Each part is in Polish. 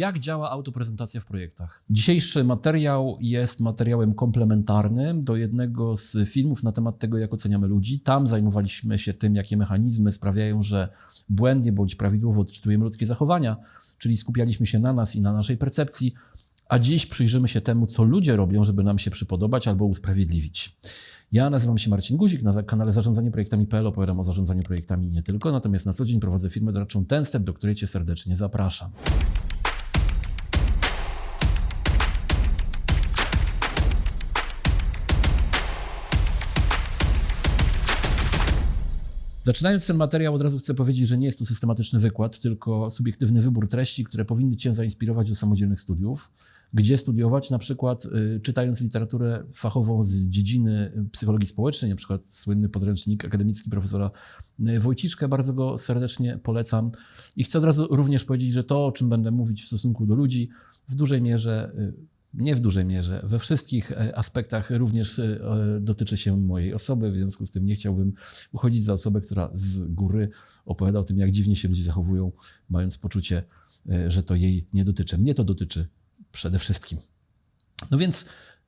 Jak działa autoprezentacja w projektach? Dzisiejszy materiał jest materiałem komplementarnym do jednego z filmów na temat tego, jak oceniamy ludzi. Tam zajmowaliśmy się tym, jakie mechanizmy sprawiają, że błędnie bądź prawidłowo odczytujemy ludzkie zachowania, czyli skupialiśmy się na nas i na naszej percepcji. A dziś przyjrzymy się temu, co ludzie robią, żeby nam się przypodobać albo usprawiedliwić. Ja nazywam się Marcin Guzik, na kanale Zarządzanie Projektami.pl opowiadam o zarządzaniu projektami nie tylko, natomiast na co dzień prowadzę firmę doradczą Ten Step, do której Cię serdecznie zapraszam. Zaczynając ten materiał, od razu chcę powiedzieć, że nie jest to systematyczny wykład, tylko subiektywny wybór treści, które powinny Cię zainspirować do samodzielnych studiów. Gdzie studiować? Na przykład y, czytając literaturę fachową z dziedziny psychologii społecznej, na przykład słynny podręcznik akademicki profesora y, Wojciczkę, bardzo go serdecznie polecam. I chcę od razu również powiedzieć, że to, o czym będę mówić w stosunku do ludzi, w dużej mierze y, nie w dużej mierze, we wszystkich e, aspektach również e, dotyczy się mojej osoby, w związku z tym nie chciałbym uchodzić za osobę, która z góry opowiada o tym, jak dziwnie się ludzie zachowują, mając poczucie, e, że to jej nie dotyczy. Mnie to dotyczy przede wszystkim. No więc,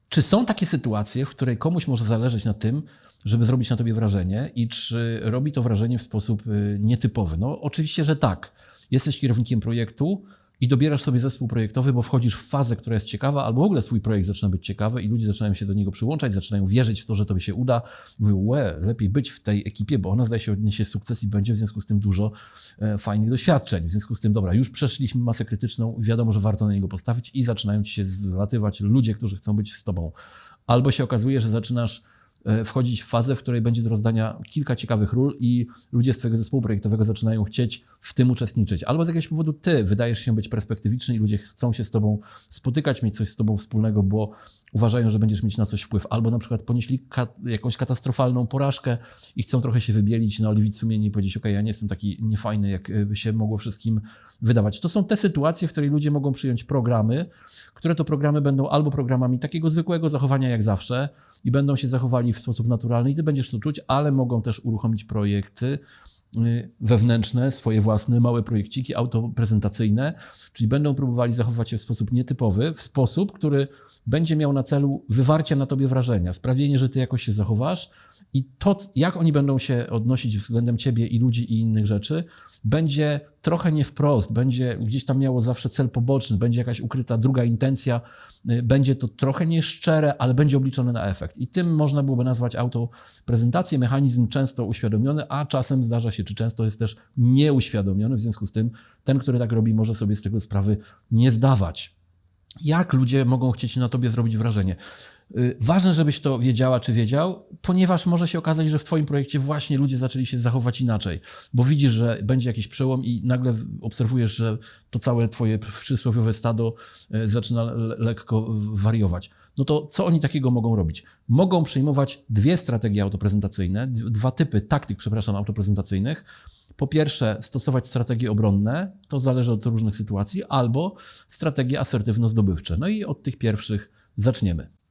czy są takie sytuacje, w której komuś może zależeć na tym, żeby zrobić na tobie wrażenie i czy robi to wrażenie w sposób nietypowy? No, oczywiście, że tak. Jesteś kierownikiem projektu, i dobierasz sobie zespół projektowy, bo wchodzisz w fazę, która jest ciekawa, albo w ogóle swój projekt zaczyna być ciekawy i ludzie zaczynają się do niego przyłączać, zaczynają wierzyć w to, że to się uda. Mówią, łe, lepiej być w tej ekipie, bo ona zdaje się odniesie sukces i będzie w związku z tym dużo e, fajnych doświadczeń. W związku z tym, dobra, już przeszliśmy masę krytyczną, wiadomo, że warto na niego postawić i zaczynają ci się zlatywać ludzie, którzy chcą być z tobą. Albo się okazuje, że zaczynasz wchodzić w fazę, w której będzie do rozdania kilka ciekawych ról i ludzie z Twojego zespołu projektowego zaczynają chcieć w tym uczestniczyć. Albo z jakiegoś powodu Ty wydajesz się być perspektywiczny i ludzie chcą się z Tobą spotykać, mieć coś z Tobą wspólnego, bo uważają, że będziesz mieć na coś wpływ. Albo na przykład ponieśli kat jakąś katastrofalną porażkę i chcą trochę się wybielić, naoliwić sumienie i powiedzieć, ok, ja nie jestem taki niefajny, jak e, by się mogło wszystkim wydawać. To są te sytuacje, w której ludzie mogą przyjąć programy, które to programy będą albo programami takiego zwykłego zachowania jak zawsze i będą się zachowali w sposób naturalny i ty będziesz to czuć, ale mogą też uruchomić projekty wewnętrzne, swoje własne małe projekciki autoprezentacyjne, czyli będą próbowali zachować się w sposób nietypowy, w sposób, który będzie miał na celu wywarcie na tobie wrażenia, sprawienie, że ty jakoś się zachowasz i to, jak oni będą się odnosić względem ciebie i ludzi i innych rzeczy, będzie trochę nie wprost, będzie gdzieś tam miało zawsze cel poboczny, będzie jakaś ukryta druga intencja, y, będzie to trochę nieszczere, ale będzie obliczone na efekt. I tym można byłoby nazwać autoprezentację, mechanizm często uświadomiony, a czasem zdarza się, czy często jest też nieuświadomiony, w związku z tym ten, który tak robi, może sobie z tego sprawy nie zdawać. Jak ludzie mogą chcieć na tobie zrobić wrażenie? Y, ważne, żebyś to wiedziała czy wiedział, ponieważ może się okazać, że w Twoim projekcie właśnie ludzie zaczęli się zachować inaczej, bo widzisz, że będzie jakiś przełom i nagle obserwujesz, że to całe Twoje przysłowiowe stado y, zaczyna lekko wariować. No to co oni takiego mogą robić? Mogą przyjmować dwie strategie autoprezentacyjne, dwa typy taktyk, przepraszam, autoprezentacyjnych. Po pierwsze, stosować strategie obronne, to zależy od różnych sytuacji, albo strategie asertywno-zdobywcze. No i od tych pierwszych zaczniemy.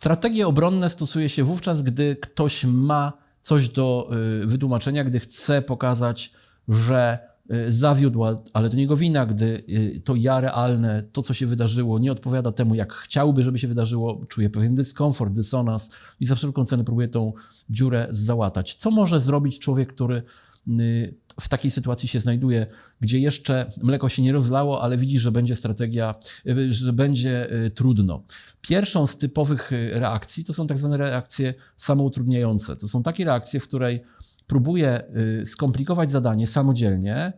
Strategie obronne stosuje się wówczas, gdy ktoś ma coś do y, wytłumaczenia, gdy chce pokazać, że y, zawiódł, ale to nie jego wina, gdy y, to ja realne, to co się wydarzyło, nie odpowiada temu, jak chciałby, żeby się wydarzyło, czuje pewien dyskomfort, dysonans i za wszelką cenę próbuje tą dziurę załatać. Co może zrobić człowiek, który w takiej sytuacji się znajduje, gdzie jeszcze mleko się nie rozlało, ale widzi, że będzie strategia, y, że będzie y, trudno. Pierwszą z typowych y, reakcji to są tak zwane reakcje samoutrudniające. To są takie reakcje, w której próbuję skomplikować zadanie samodzielnie,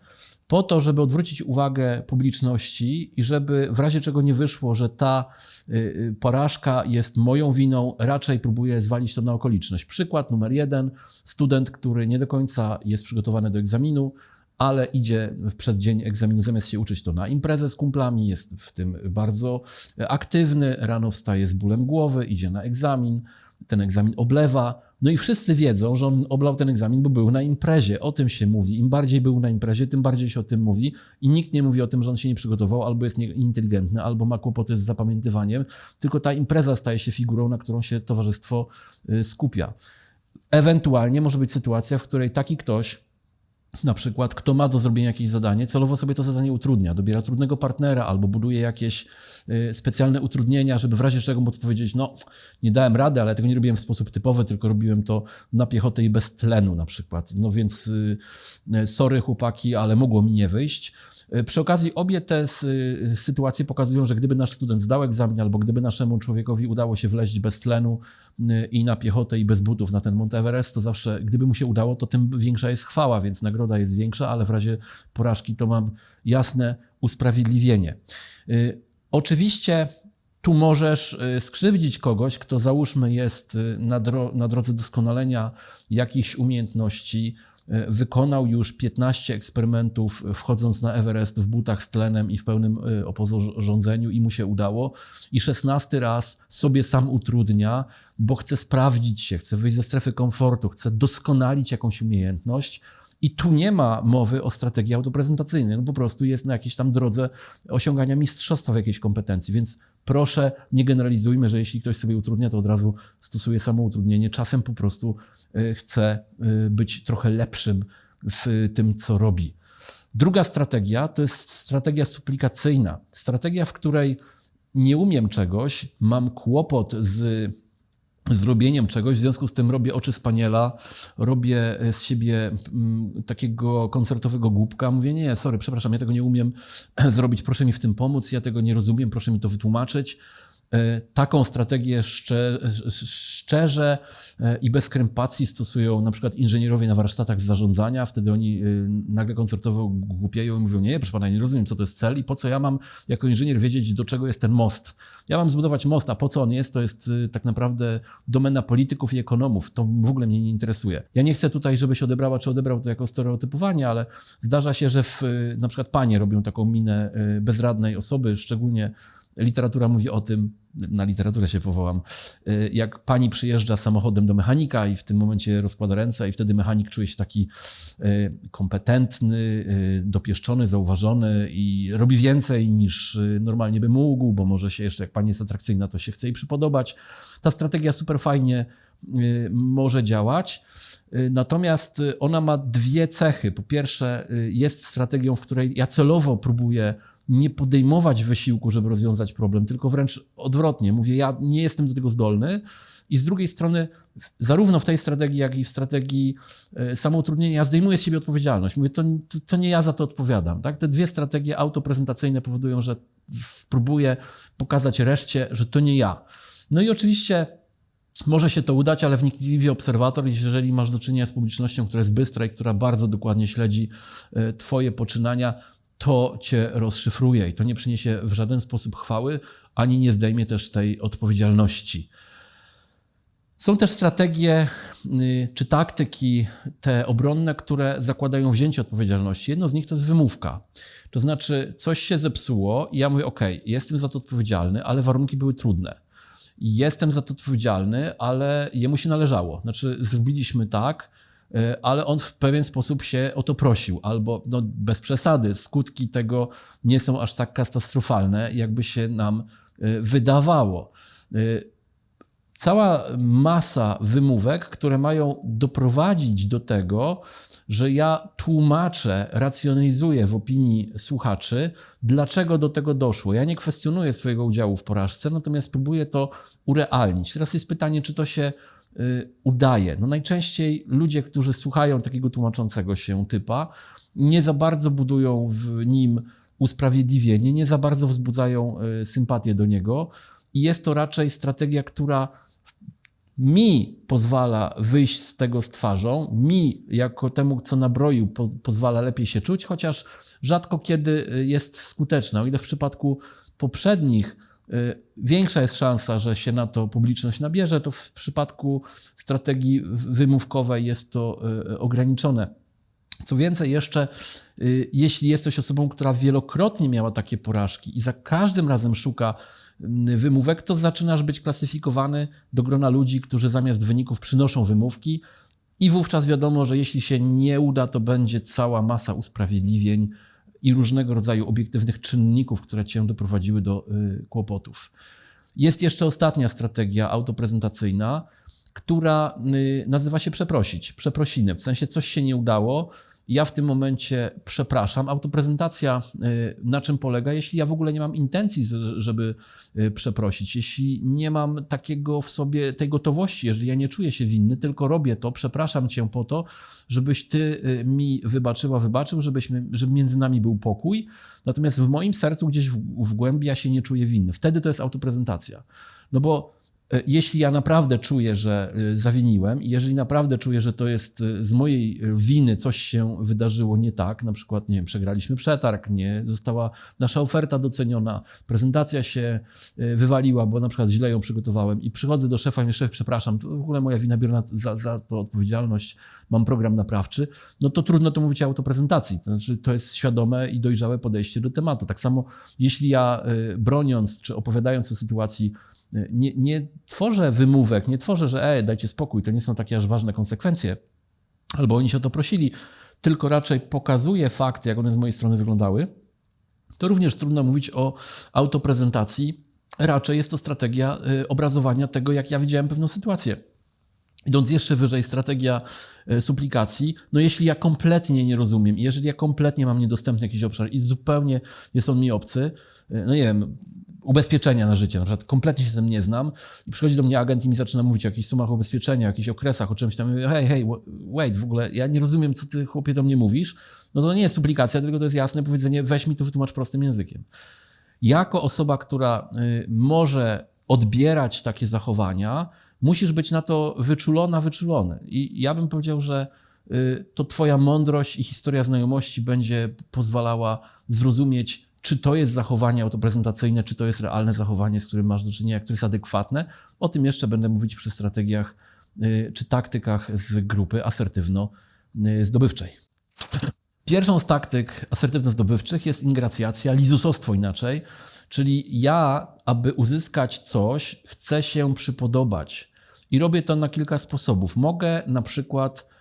po to, żeby odwrócić uwagę publiczności i żeby w razie czego nie wyszło, że ta y, y, porażka jest moją winą, raczej próbuję zwalić to na okoliczność. Przykład numer jeden: student, który nie do końca jest przygotowany do egzaminu, ale idzie w przeddzień egzaminu, zamiast się uczyć to na imprezę z kumplami, jest w tym bardzo aktywny, rano wstaje z bólem głowy, idzie na egzamin, ten egzamin oblewa, no i wszyscy wiedzą, że on oblał ten egzamin, bo był na imprezie. O tym się mówi. Im bardziej był na imprezie, tym bardziej się o tym mówi. I nikt nie mówi o tym, że on się nie przygotował, albo jest nieinteligentny, albo ma kłopoty z zapamiętywaniem. Tylko ta impreza staje się figurą, na którą się towarzystwo y, skupia. Ewentualnie może być sytuacja, w której taki ktoś na przykład, kto ma do zrobienia jakieś zadanie, celowo sobie to zadanie utrudnia, dobiera trudnego partnera albo buduje jakieś specjalne utrudnienia, żeby w razie czego móc powiedzieć, no nie dałem rady, ale tego nie robiłem w sposób typowy, tylko robiłem to na piechotę i bez tlenu na przykład. No więc y, y, sorry chłopaki, ale mogło mi nie wyjść. Przy okazji obie te sytuacje pokazują, że gdyby nasz student zdał egzamin, albo gdyby naszemu człowiekowi udało się wleźć bez tlenu i na piechotę i bez butów na ten Mount Everest, to zawsze, gdyby mu się udało, to tym większa jest chwała, więc nagroda jest większa, ale w razie porażki to mam jasne usprawiedliwienie. Y, oczywiście tu możesz y, skrzywdzić kogoś, kto załóżmy jest y, na, dro na drodze doskonalenia jakichś umiejętności, E, wykonał już 15 eksperymentów wchodząc na Everest w butach z tlenem i w pełnym opoządzeniu i mu się udało. I 16 raz sobie sam utrudnia, bo chce sprawdzić się, chce wyjść ze strefy komfortu, chce doskonalić jakąś umiejętność. I tu nie ma mowy o strategii autoprezentacyjnej, no po prostu jest na jakiejś tam drodze osiągania mistrzostwa w jakiejś kompetencji, więc proszę nie generalizujmy, że jeśli ktoś sobie utrudnia, to od razu stosuje samo utrudnienie. Czasem po prostu y, chce y, być trochę lepszym w tym, co robi. Druga strategia to jest strategia suplikacyjna. Strategia, w której nie umiem czegoś, mam kłopot z zrobieniem czegoś, w związku z tym robię oczy spaniela, robię z siebie mm, takiego koncertowego głupka, mówię nie, sorry, przepraszam, ja tego nie umiem zrobić, proszę mi w tym pomóc, ja tego nie rozumiem, proszę mi to wytłumaczyć. E, taką strategię szczerze e, i bez krępacji stosują na przykład inżynierowie na warsztatach z zarządzania. Wtedy oni e, nagle koncertowo głupieją i mówią: Nie, proszę pana, nie rozumiem, co to jest cel i po co ja mam jako inżynier wiedzieć, do czego jest ten most. Ja mam zbudować most, a po co on jest, to jest tak naprawdę domena polityków i ekonomów. To w ogóle mnie nie interesuje. Ja nie chcę tutaj, żebyś odebrała czy odebrał to jako stereotypowanie, ale zdarza się, że w, na przykład panie robią taką minę bezradnej osoby, szczególnie literatura mówi o tym, na literaturę się powołam, y, jak pani przyjeżdża samochodem do mechanika i w tym momencie rozkłada ręce i wtedy mechanik czuje się taki y, kompetentny, y, dopieszczony, zauważony i robi więcej niż normalnie by mógł, bo może się jeszcze, jak pani jest atrakcyjna, to się chce jej przypodobać. Ta strategia super fajnie może działać. Natomiast ona ma dwie cechy. Po pierwsze, jest strategią, w której ja celowo próbuję nie podejmować wysiłku, żeby rozwiązać problem, tylko wręcz odwrotnie. Mówię, ja nie jestem do tego zdolny. I z drugiej strony, zarówno w tej strategii, jak i w strategii e, samoutrudnienia, ja zdejmuję z siebie odpowiedzialność. Mówię, to, to nie ja za to odpowiadam. Tak? Te dwie strategie autoprezentacyjne powodują, że spróbuję pokazać reszcie, że to nie ja. No i oczywiście może się to udać, ale wnikliwie obserwator, jeżeli masz do czynienia z publicznością, która jest bystra i która bardzo dokładnie śledzi e, Twoje poczynania, to cię rozszyfruje i to nie przyniesie w żaden sposób chwały, ani nie zdejmie też tej odpowiedzialności. Są też strategie y, czy taktyki te obronne, które zakładają wzięcie odpowiedzialności. Jedno z nich to jest wymówka. To znaczy, coś się zepsuło i ja mówię, OK, jestem za to odpowiedzialny, ale warunki były trudne. Jestem za to odpowiedzialny, ale jemu się należało. Znaczy, zrobiliśmy tak, ale on w pewien sposób się o to prosił, albo no, bez przesady, skutki tego nie są aż tak katastrofalne, jakby się nam e, wydawało. E, cała masa wymówek, które mają doprowadzić do tego, że ja tłumaczę, racjonalizuję w opinii słuchaczy, dlaczego do tego doszło. Ja nie kwestionuję swojego udziału w porażce, natomiast próbuję to urealnić. Teraz jest pytanie, czy to się udaje. No najczęściej ludzie, którzy słuchają takiego tłumaczącego się typa, nie za bardzo budują w nim usprawiedliwienie, nie za bardzo wzbudzają y, sympatię do niego i jest to raczej strategia, która mi pozwala wyjść z tego z twarzą, mi jako temu, co nabroił, po, pozwala lepiej się czuć, chociaż rzadko kiedy y, jest skuteczna. O ile w przypadku poprzednich Y, większa jest szansa, że się na to publiczność nabierze, to w przypadku strategii wymówkowej jest to y, ograniczone. Co więcej, jeszcze y, jeśli jesteś osobą, która wielokrotnie miała takie porażki i za każdym razem szuka wymówek, to zaczynasz być klasyfikowany do grona ludzi, którzy zamiast wyników przynoszą wymówki, i wówczas wiadomo, że jeśli się nie uda, to będzie cała masa usprawiedliwień i różnego rodzaju obiektywnych czynników, które cię doprowadziły do y, kłopotów. Jest jeszcze ostatnia strategia autoprezentacyjna, która y, nazywa się przeprosić, przeprosiny. W sensie coś się nie udało ja w tym momencie przepraszam. Autoprezentacja y, na czym polega? Jeśli ja w ogóle nie mam intencji, żeby y, przeprosić, jeśli nie mam takiego w sobie, tej gotowości, jeżeli ja nie czuję się winny, tylko robię to, przepraszam cię po to, żebyś ty y, mi wybaczyła, wybaczył, żebyśmy, żeby między nami był pokój. Natomiast w moim sercu gdzieś w, w głębi ja się nie czuję winny. Wtedy to jest autoprezentacja. No bo jeśli ja naprawdę czuję, że e, zawiniłem i jeżeli naprawdę czuję, że to jest e, z mojej winy coś się wydarzyło nie tak, na przykład, nie wiem, przegraliśmy przetarg, nie została nasza oferta doceniona, prezentacja się wywaliła, bo na przykład źle ją przygotowałem i przychodzę do szefa i mówię, szef, przepraszam, to w ogóle moja wina, biorę za, za to odpowiedzialność, mam program naprawczy, no to trudno to mówić o autoprezentacji. To znaczy, to jest świadome i dojrzałe podejście do tematu. Tak samo, jeśli ja broniąc czy opowiadając o sytuacji nie, nie tworzę wymówek, nie tworzę, że ej, dajcie spokój, to nie są takie aż ważne konsekwencje, albo oni się o to prosili, tylko raczej pokazuję fakty, jak one z mojej strony wyglądały, to również trudno mówić o autoprezentacji. Raczej jest to strategia y, obrazowania tego, jak ja widziałem pewną sytuację. Idąc jeszcze wyżej, strategia y, suplikacji. No jeśli ja kompletnie nie rozumiem, jeżeli ja kompletnie mam niedostępny jakiś obszar i zupełnie jest on mi obcy, y, no nie wiem, ubezpieczenia na życie, na przykład kompletnie się tym nie znam i przychodzi do mnie agent i mi zaczyna mówić o jakichś sumach ubezpieczenia, o jakichś okresach, o czymś tam. Mówię, hej, hej, wait, w ogóle ja nie rozumiem, co ty chłopie do mnie mówisz. No to nie jest suplikacja, tylko to jest jasne powiedzenie, weź mi to wytłumacz prostym językiem. Jako osoba, która y, może odbierać takie zachowania, musisz być na to wyczulona, wyczulony. I ja bym powiedział, że y, to twoja mądrość i historia znajomości będzie pozwalała zrozumieć czy to jest zachowanie autoprezentacyjne, czy to jest realne zachowanie, z którym masz do czynienia, które jest adekwatne. O tym jeszcze będę mówić przy strategiach y, czy taktykach z grupy asertywno-zdobywczej. Pierwszą z taktyk asertywno-zdobywczych jest ingracjacja, lizusostwo inaczej, czyli ja, aby uzyskać coś, chcę się przypodobać. I robię to na kilka sposobów. Mogę na przykład y,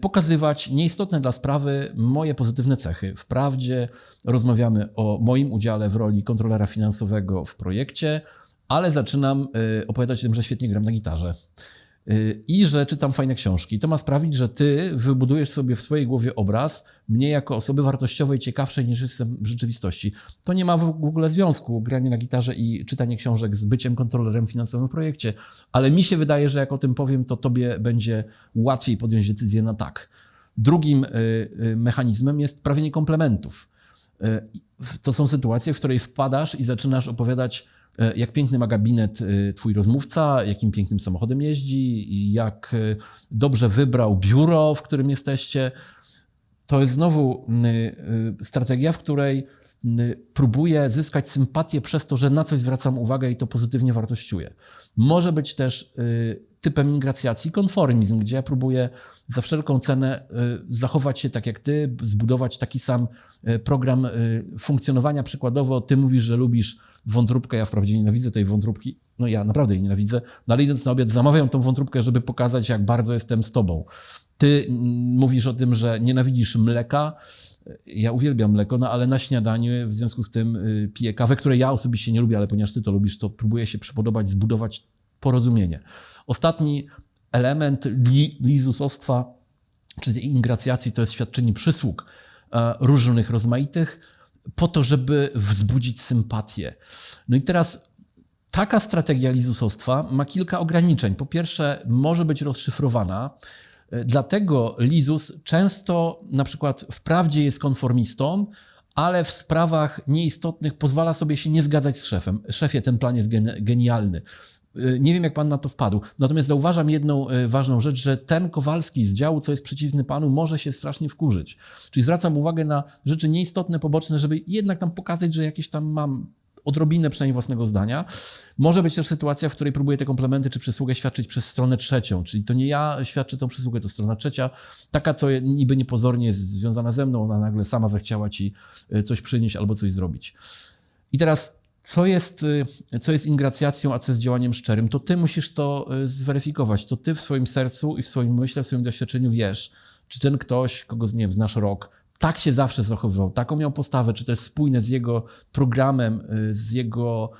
pokazywać nieistotne dla sprawy moje pozytywne cechy. Wprawdzie Rozmawiamy o moim udziale w roli kontrolera finansowego w projekcie, ale zaczynam y, opowiadać o tym, że świetnie gram na gitarze i że czytam fajne książki. To ma sprawić, że ty wybudujesz sobie w swojej głowie obraz mnie jako osoby wartościowej, ciekawszej niż jestem w rzeczywistości. To nie ma w ogóle związku granie na gitarze i czytanie książek z byciem kontrolerem finansowym w projekcie, ale mi się wydaje, że jak o tym powiem, to tobie będzie łatwiej podjąć decyzję na tak. Drugim y, mechanizmem jest prawienie komplementów. To są sytuacje, w której wpadasz i zaczynasz opowiadać, jak piękny ma gabinet e, twój rozmówca, jakim pięknym samochodem jeździ, jak dobrze wybrał biuro, w którym jesteście. To jest znowu strategia, w której próbuję zyskać sympatię przez to, że na coś zwracam uwagę i to pozytywnie wartościuję. Może być też typem ingracjacji konformizm, gdzie ja próbuję za wszelką cenę zachować się tak jak ty, zbudować taki sam E, program e, funkcjonowania. Przykładowo, ty mówisz, że lubisz wątróbkę, ja wprawdzie nienawidzę tej wątróbki, no ja naprawdę jej nienawidzę, no ale idąc na obiad zamawiam tą wątróbkę, żeby pokazać, jak bardzo jestem z tobą. Ty mówisz o tym, że nienawidzisz mleka, ja uwielbiam mleko, no ale na śniadaniu w związku z tym y, piję kawę, której ja osobiście nie lubię, ale ponieważ ty to lubisz, to próbuję się przypodobać, zbudować porozumienie. Ostatni element li, lizusostwa, czyli ingracjacji, to jest świadczenie przysług. E, różnych, rozmaitych, po to, żeby wzbudzić sympatię. No i teraz taka strategia lizusostwa ma kilka ograniczeń. Po pierwsze, może być rozszyfrowana, e, dlatego lizus często na przykład wprawdzie jest konformistą, ale w sprawach nieistotnych pozwala sobie się nie zgadzać z szefem. Szefie, ten plan jest genialny. Y, nie wiem, jak pan na to wpadł. Natomiast zauważam jedną y, ważną rzecz, że ten Kowalski z działu, co jest przeciwny panu, może się strasznie wkurzyć. Czyli zwracam uwagę na rzeczy nieistotne, poboczne, żeby jednak tam pokazać, że jakieś tam mam odrobinę przynajmniej własnego zdania. Może być też sytuacja, w której próbuję te komplementy czy przysługę świadczyć przez stronę trzecią, czyli to nie ja świadczę tą przysługę, to strona trzecia, taka, co niby niepozornie jest związana ze mną, ona nagle sama zechciała ci y, coś przynieść albo coś zrobić. I teraz co jest, y, co jest ingracjacją, a co jest działaniem szczerym, to ty musisz to y, zweryfikować. To ty w swoim sercu i w swoim myśle, w swoim doświadczeniu wiesz, czy ten ktoś, kogo nie wiem, znasz rok, tak się zawsze zachowywał, taką miał postawę, czy to jest spójne z jego programem, y, z jego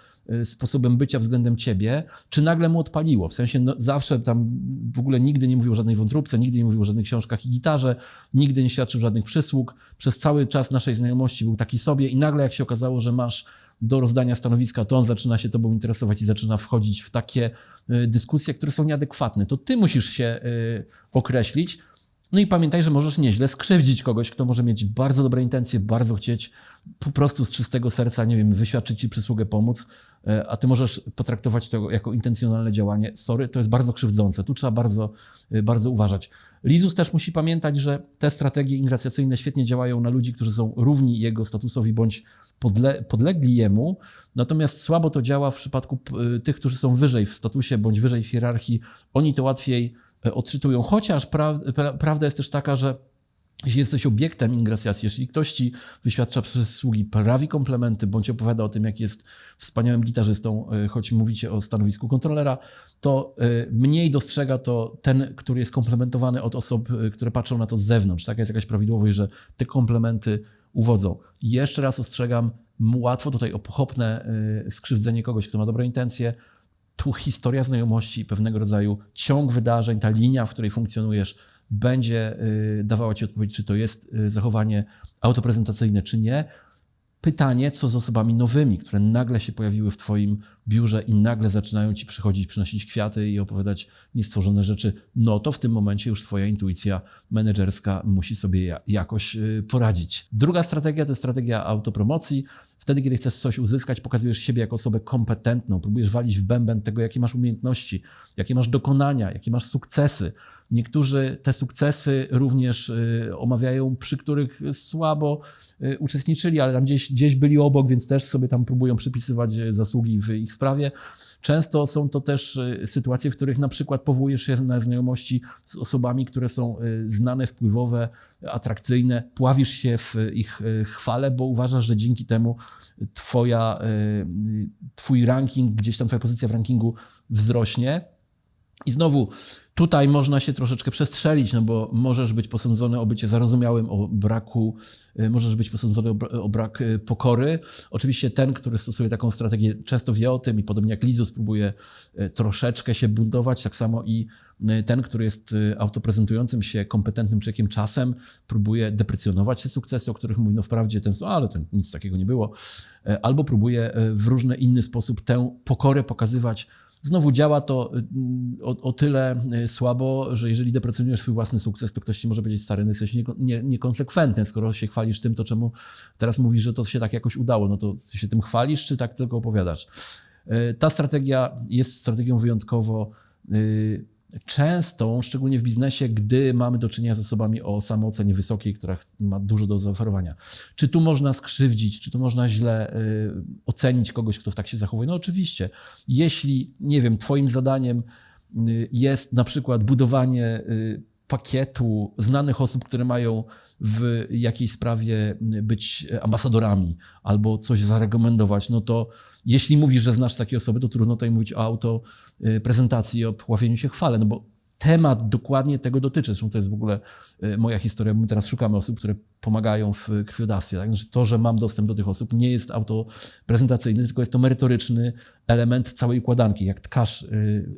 sposobem bycia względem ciebie, czy nagle mu odpaliło. W sensie no, zawsze tam w ogóle nigdy nie mówił o żadnej wątróbce, nigdy nie mówił o żadnych książkach i gitarze, nigdy nie świadczył żadnych przysług. Przez cały czas naszej znajomości był taki sobie i nagle jak się okazało, że masz do rozdania stanowiska, to on zaczyna się tobą interesować i zaczyna wchodzić w takie y, dyskusje, które są nieadekwatne. To ty musisz się y, określić, no i pamiętaj, że możesz nieźle skrzywdzić kogoś, kto może mieć bardzo dobre intencje, bardzo chcieć po prostu z czystego serca, nie wiem, wyświadczyć ci przysługę, pomóc, e, a ty możesz potraktować to jako intencjonalne działanie. Sorry, to jest bardzo krzywdzące. Tu trzeba bardzo, e, bardzo uważać. Lizus też musi pamiętać, że te strategie ingracjacyjne świetnie działają na ludzi, którzy są równi jego statusowi bądź podle, podlegli jemu, natomiast słabo to działa w przypadku e, tych, którzy są wyżej w statusie bądź wyżej w hierarchii. Oni to łatwiej odczytują. Chociaż pra, pra, prawda jest też taka, że jeśli jesteś obiektem ingracjacji, jeśli ktoś ci wyświadcza przysługi, prawi komplementy, bądź opowiada o tym, jak jest wspaniałym gitarzystą, e, choć mówicie o stanowisku kontrolera, to e, mniej dostrzega to ten, który jest komplementowany od osób, które patrzą na to z zewnątrz. Taka jest jakaś prawidłowość, że te komplementy uwodzą. Jeszcze raz ostrzegam, łatwo tutaj o pochopne skrzywdzenie kogoś, kto ma dobre intencje, tu historia znajomości, pewnego rodzaju ciąg wydarzeń, ta linia, w której funkcjonujesz, będzie y, dawała ci odpowiedź, czy to jest y, zachowanie autoprezentacyjne, czy nie. Pytanie, co z osobami nowymi, które nagle się pojawiły w Twoim biurze i nagle zaczynają Ci przychodzić, przynosić kwiaty i opowiadać niestworzone rzeczy, no to w tym momencie już Twoja intuicja menedżerska musi sobie jakoś y, poradzić. Druga strategia to strategia autopromocji. Wtedy, kiedy chcesz coś uzyskać, pokazujesz siebie jako osobę kompetentną, próbujesz walić w bęben tego, jakie masz umiejętności, jakie masz dokonania, jakie masz sukcesy. Niektórzy te sukcesy również y, omawiają, przy których słabo y, uczestniczyli, ale tam gdzieś, gdzieś byli obok, więc też sobie tam próbują przypisywać zasługi w ich sprawie. Często są to też y, sytuacje, w których na przykład powołujesz się na znajomości z osobami, które są znane, wpływowe, atrakcyjne, pławisz się w ich chwale, bo uważasz, że dzięki temu twoja, twój ranking, gdzieś tam twoja pozycja w rankingu wzrośnie. I znowu Tutaj można się troszeczkę przestrzelić, no bo możesz być posądzony o bycie zarozumiałym, o braku, y, możesz być posądzony o, brak y, pokory. Oczywiście ten, który stosuje taką strategię, często wie o tym i podobnie jak Lizus próbuje y, troszeczkę się buntować, tak samo i ten, który jest autoprezentującym się kompetentnym człowiekiem czasem, próbuje deprecjonować te sukcesy, o których mówi, no wprawdzie ten, ale to nic takiego nie było, albo próbuje w różny inny sposób tę pokorę pokazywać Znowu działa to y, o, o, tyle y, słabo, że jeżeli deprecjonujesz swój własny sukces, to ktoś ci może powiedzieć, stary, no jesteś niekonsekwentny, skoro się chwalisz tym, to czemu teraz mówisz, że to się tak jakoś udało, no to ty się tym chwalisz, czy tak tylko opowiadasz? Y, ta strategia jest strategią wyjątkowo częstą, szczególnie w biznesie, gdy mamy do czynienia z osobami o samoocenie wysokiej, która ma dużo do zaoferowania. Czy tu można skrzywdzić, czy tu można źle y, ocenić kogoś, kto tak się zachowuje? No oczywiście. Jeśli, nie wiem, twoim zadaniem y, jest na przykład budowanie y, pakietu znanych osób, które mają w jakiejś sprawie być ambasadorami albo coś zarekomendować, no to jeśli mówisz, że znasz takie osoby, to trudno tutaj mówić o autoprezentacji i o pławieniu się chwale, no bo temat dokładnie tego dotyczy. Zresztą to jest w ogóle e, moja historia. My teraz szukamy osób, które pomagają w krwiodawstwie. Tak? Znaczy to, że mam dostęp do tych osób, nie jest autoprezentacyjny, tylko jest to merytoryczny element całej układanki. Jak tkasz y,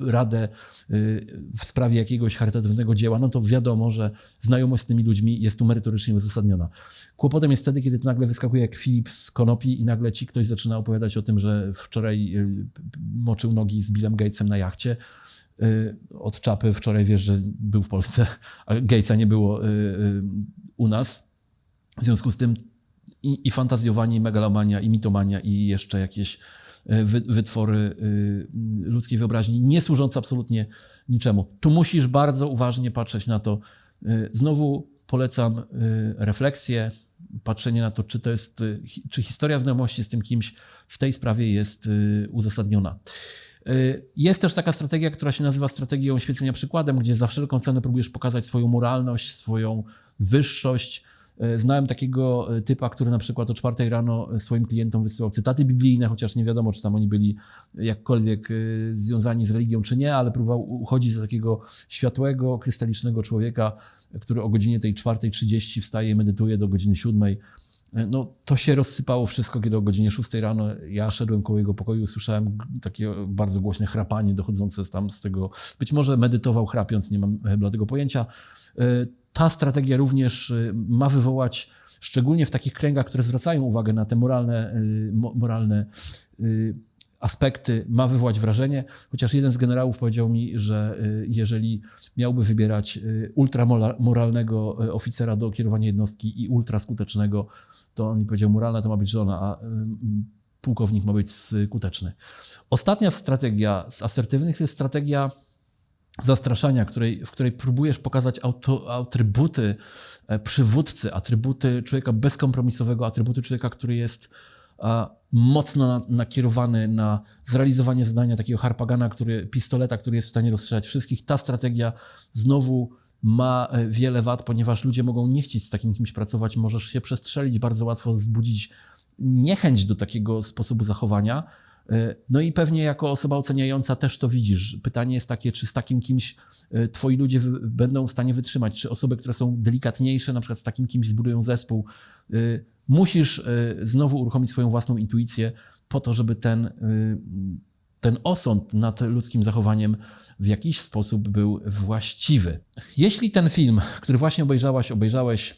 radę y, w sprawie jakiegoś charytatywnego dzieła, no to wiadomo, że znajomość z tymi ludźmi jest tu merytorycznie uzasadniona. Kłopotem jest wtedy, kiedy to nagle wyskakuje jak Filip z konopi i nagle ci ktoś zaczyna opowiadać o tym, że wczoraj y, moczył nogi z Billem Gatesem na jachcie, Y, od czapy. Wczoraj wiesz, że był w Polsce, a Gatesa nie było y, y, u nas. W związku z tym i, i fantazjowanie, i megalomania, i mitomania, i jeszcze jakieś wytwory ludzkiej wyobraźni, nie służące absolutnie niczemu. Tu musisz bardzo uważnie patrzeć na to. Znowu polecam refleksję, patrzenie na to, czy to jest, czy historia znajomości z tym kimś w tej sprawie jest uzasadniona. Y, jest też taka strategia, która się nazywa strategią świecenia przykładem, gdzie za wszelką cenę próbujesz pokazać swoją moralność, swoją wyższość. Y, znałem takiego y, typa, który na przykład o czwartej rano swoim klientom wysyłał cytaty biblijne, chociaż nie wiadomo, czy tam oni byli jakkolwiek związani z religią, czy nie, ale próbował uchodzić za takiego światłego, krystalicznego człowieka, który o godzinie tej czwartej trzydzieści wstaje i medytuje do godziny siódmej No, to się rozsypało wszystko, kiedy o godzinie 6 rano ja szedłem koło jego pokoju, słyszałem takie bardzo głośne chrapanie dochodzące tam z tego. Być może medytował chrapiąc, nie mam bladego pojęcia. Ta strategia również ma wywołać, szczególnie w takich kręgach, które zwracają uwagę na te moralne, moralne aspekty ma wywołać wrażenie, chociaż jeden z generałów powiedział mi, że y, jeżeli miałby wybierać y, ultramoralnego y, oficera do kierowania jednostki i ultraskutecznego, to on mi powiedział, moralna to ma być żona, a pułkownik ma być skuteczny. Ostatnia strategia z asertywnych to jest strategia zastraszania, której, w której próbujesz pokazać auto, atrybuty e, przywódcy, atrybuty człowieka bezkompromisowego, atrybuty człowieka, który jest mocno nakierowany na zrealizowanie zadania takiego harpagana, który, pistoleta, który jest w stanie rozstrzelać wszystkich. Ta strategia znowu ma e, wiele wad, ponieważ ludzie mogą nie chcieć z takim kimś pracować, możesz się przestrzelić, bardzo łatwo wzbudzić niechęć do takiego sposobu zachowania. E, no i pewnie jako osoba oceniająca też to widzisz. Pytanie jest takie, czy z takim kimś e, twoi ludzie będą w stanie wytrzymać, czy osoby, które są delikatniejsze, na przykład z takim kimś zbudują zespół, musisz y, znowu uruchomić swoją własną intuicję po to, żeby ten, y, ten osąd nad ludzkim zachowaniem w jakiś sposób był właściwy. Jeśli ten film, który właśnie obejrzałaś, obejrzałeś,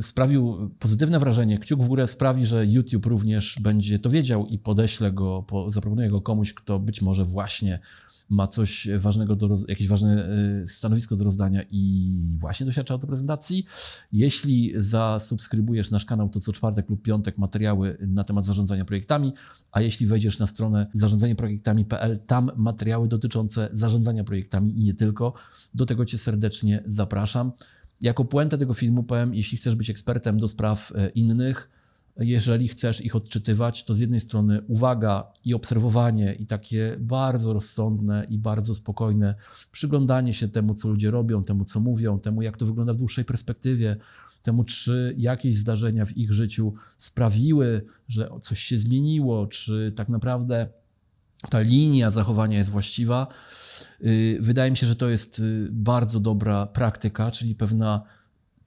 sprawił pozytywne wrażenie, kciuk w górę sprawi, że YouTube również będzie to wiedział i podeślę go, zaproponuję go komuś, kto być może właśnie ma coś ważnego, do, jakieś ważne y, stanowisko do rozdania i właśnie doświadcza autoprezentacji. Jeśli zasubskrybujesz nasz kanał, to co czwartek lub piątek materiały na temat zarządzania projektami, a jeśli wejdziesz na stronę zarządzanieprojektami.pl, tam materiały dotyczące zarządzania projektami i nie tylko. Do tego Cię serdecznie zapraszam. Jako puentę tego filmu powiem, jeśli chcesz być ekspertem do spraw e, innych, jeżeli chcesz ich odczytywać, to z jednej strony uwaga i obserwowanie, i takie bardzo rozsądne i bardzo spokojne przyglądanie się temu, co ludzie robią, temu, co mówią, temu, jak to wygląda w dłuższej perspektywie, temu, czy jakieś zdarzenia w ich życiu sprawiły, że coś się zmieniło, czy tak naprawdę ta linia zachowania jest właściwa. Y, wydaje mi się, że to jest y, bardzo dobra praktyka, czyli pewna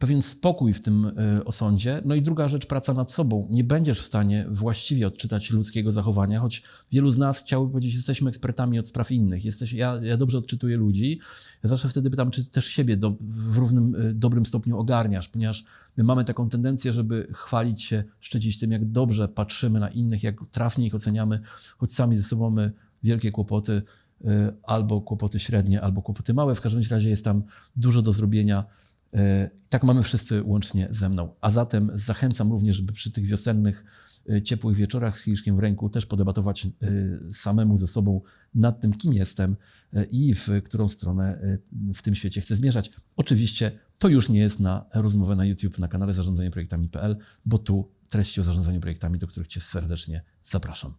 pewien spokój w tym e, osądzie. No i druga rzecz, praca nad sobą. Nie będziesz w stanie właściwie odczytać ludzkiego zachowania, choć wielu z nas chciałoby powiedzieć, że jesteśmy ekspertami od spraw innych. Jesteś, ja, ja dobrze odczytuję ludzi. Ja zawsze wtedy pytam, czy też siebie do, w równym, e, dobrym stopniu ogarniasz, ponieważ my mamy taką tendencję, żeby chwalić się, szczycić tym, jak dobrze patrzymy na innych, jak trafnie ich oceniamy, choć sami ze sobą mamy wielkie kłopoty, e, albo kłopoty średnie, albo kłopoty małe. W każdym razie jest tam dużo do zrobienia tak mamy wszyscy łącznie ze mną. A zatem zachęcam również, żeby przy tych wiosennych, e, ciepłych wieczorach z kieliszkiem w ręku też podebatować e, samemu ze sobą nad tym, kim jestem i w którą stronę w tym świecie chcę zmierzać. Oczywiście to już nie jest na rozmowę na YouTube na kanale zarządzanie projektami.pl, bo tu treści o zarządzaniu projektami, do których Cię serdecznie zapraszam.